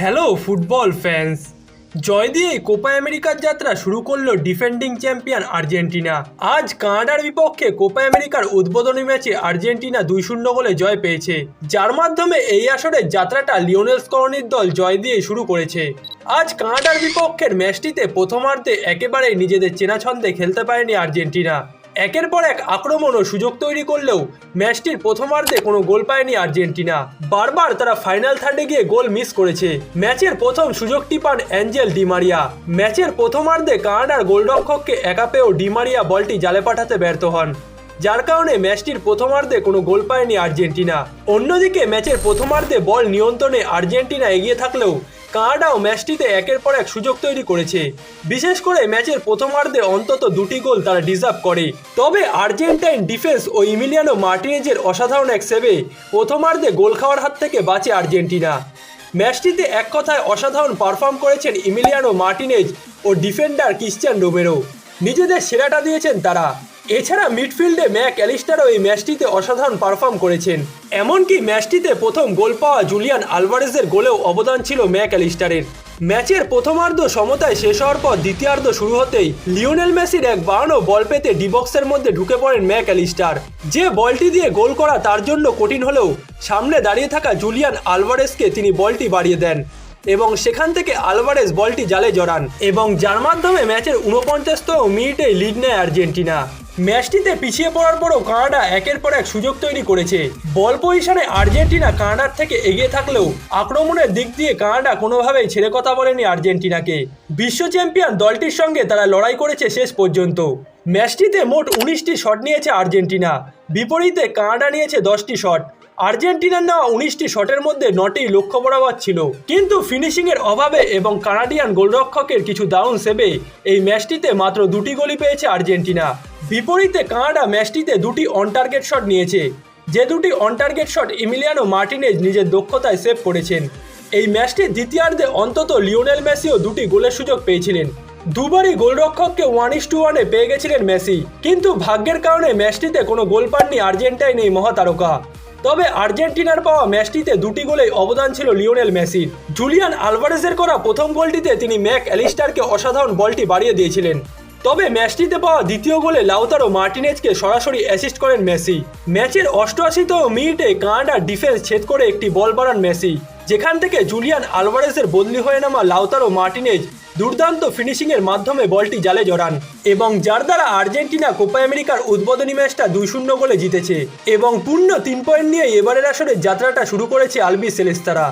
Hello football fans জয় দিয়ে Copa আমেরিকার যাত্রা শুরু করল ডিফেন্ডিং চ্যাম্পিয়ন আর্জেন্টিনা। আজ কানাডার বিপক্ষে কোপা আমেরিকার উদ্বোধনী ম্যাচে আর্জেন্টিনা দুই শূন্য গোলে জয় পেয়েছে। যার মাধ্যমে এই আসরের যাত্রাটা লিওনেল স্করনির দল জয় দিয়ে শুরু করেছে। আজ কানাডার বিপক্ষের ম্যাচটিতে প্রথমার্ধে একেবারেই নিজেদের চেনা ছন্দে খেলতে পারেনি আর্জেন্টিনা। একের পর এক আক্রমণ ও সুযোগ তৈরি করলেও ম্যাচটির প্রথমার্ধে কোনো গোল পায়নি আর্জেন্টিনা। বারবার তারা ফাইনাল থার্ডে গিয়ে গোল মিস করেছে। ম্যাচের প্রথম সুযোগটি পান অ্যাঞ্জেল ডিমারিয়া ম্যাচের প্রথমার্ধে কানাডার গোলরক্ষককে একা পেয়েও ডিমারিয়া বলটি জালে পাঠাতে ব্যর্থ হন। যার কারণে ম্যাচটির প্রথমার্ধে কোনো গোল পায়নি আর্জেন্টিনা। অন্যদিকে ম্যাচের প্রথমার্ধে বল নিয়ন্ত্রণে আর্জেন্টিনা এগিয়ে থাকলেও কানাডাও ম্যাচটিতে একের পর এক সুযোগ তৈরি করেছে। বিশেষ করে ম্যাচের প্রথমার্ধে অন্তত দুটি গোল তারা ডিজার্ভ করে। তবে আর্জেন্টাইন ডিফেন্স ও ইমিলিয়ানো মার্টিনেজের অসাধারণ এক সেভে প্রথমার্ধে গোল খাওয়ার হাত থেকে বাঁচে আর্জেন্টিনা। ম্যাচটিতে এক কথায় অসাধারণ পারফর্ম করেছেন ইমিলিয়ানো মার্টিনেজ ও ডিফেন্ডার ক্রিশ্চিয়ান রোমেরো। নিজেদের সেরাটা দিয়েছেন তারা। এছাড়া মিডফিল্ডে ম্যাক অ্যালিস্টারও এই ম্যাচটিতে অসাধারণ পারফর্ম করেছেন। এমনকি ম্যাচটিতে প্রথম গোল পাওয়া জুলিয়ান আলভারেজের গোলেও অবদান ছিল ম্যাক অ্যালিস্টারের। ম্যাচের প্রথমার্ধ সমতায় শেষ হওয়ার পর দ্বিতীয়ার্ধ শুরু হতেই লিওনেল মেসির এক বাড়ানো বল পেতে ডিবক্সের মধ্যে ঢুকে পড়েন ম্যাক অ্যালিস্টার। যে বলটি দিয়ে গোল করা তার জন্য কঠিন হলেও সামনে দাঁড়িয়ে থাকা জুলিয়ান আলভারেজকে তিনি বলটি বাড়িয়ে দেন এবং সেখান থেকে আলভারেজ বলটি জালে জড়ান এবং যার মাধ্যমে ম্যাচের উনপঞ্চাশতম মিনিটেই লিড নেয় আর্জেন্টিনা। ম্যাচটিতে পিছিয়ে পড়ার পরও কানাডা একের পর এক সুযোগ তৈরি করেছে। বল পজিশনে আর্জেন্টিনা কানাডার থেকে এগিয়ে থাকলেও আক্রমণের দিক দিয়ে কানাডা কোনোভাবেই ছেড়ে কথা বলেনি আর্জেন্টিনাকে। বিশ্ব চ্যাম্পিয়ন দলটির সঙ্গে তারা লড়াই করেছে শেষ পর্যন্ত। ম্যাচটিতে মোট উনিশটি শট নিয়েছে আর্জেন্টিনা। বিপরীতে কানাডা নিয়েছে দশটি শট। আর্জেন্টিনার নেওয়া উনিশটি শটের মধ্যে নটি লক্ষ্য বরাবর ছিল। কিন্তু ফিনিশিংয়ের অভাবে এবং কানাডিয়ান গোলরক্ষকের কিছু দারুণ সেবে এই ম্যাচটিতে মাত্র দুটি গোলই পেয়েছে আর্জেন্টিনা। বিপরীতে কানাডা ম্যাচটিতে দুটি অন টার্গেট শট নিয়েছে। যে দুটি on target shot Emiliano Martinez নিজের দক্ষতায় সেভ করেছেন। এই ম্যাচটির দ্বিতীয়ার্ধে অন্তত লিওনেল মেসিও দুটি গোলের সুযোগ পেয়েছিলেন। দুবারই গোলরক্ষককে ওয়ান ইস টু ওয়ানে পেয়ে গেছিলেন মেসি। কিন্তু ভাগ্যের কারণে ম্যাচটিতে কোনো গোল পাননি আর্জেন্টাইন এই মহাতারকা। তবে আর্জেন্টিনার পাওয়া ম্যাচটিতে দুটি গোলেই অবদান ছিল লিওনেল মেসির। জুলিয়ান আলভারেজের করা প্রথম গোলটিতে তিনি ম্যাক অ্যালিস্টারকে অসাধারণ বলটি বাড়িয়ে দিয়েছিলেন। তবে ম্যাচটিতে পাওয়া দ্বিতীয় গোলে লাউতারো মার্টিনেজকে সরাসরি অ্যাসিস্ট করেন মেসি। ম্যাচের অষ্টআশিতম মিনিটে কানাডার ডিফেন্স ছেদ করে একটি বল বাড়ান মেসি। যেখান থেকে জুলিয়ান আলভারেসের বদলি হয়ে নামা লাউতারো মার্টিনেজ দুর্দান্ত ফিনিশিংয়ের মাধ্যমে বলটি জালে জড়ান এবং যার দ্বারা আর্জেন্টিনা কোপা আমেরিকার উদ্বোধনী ম্যাচটা দুই শূন্য গোলে জিতেছে এবং পূর্ণ তিন পয়েন্ট নিয়ে এবারের আসরে যাত্রাটা শুরু করেছে আলবি সেলেস্তারা।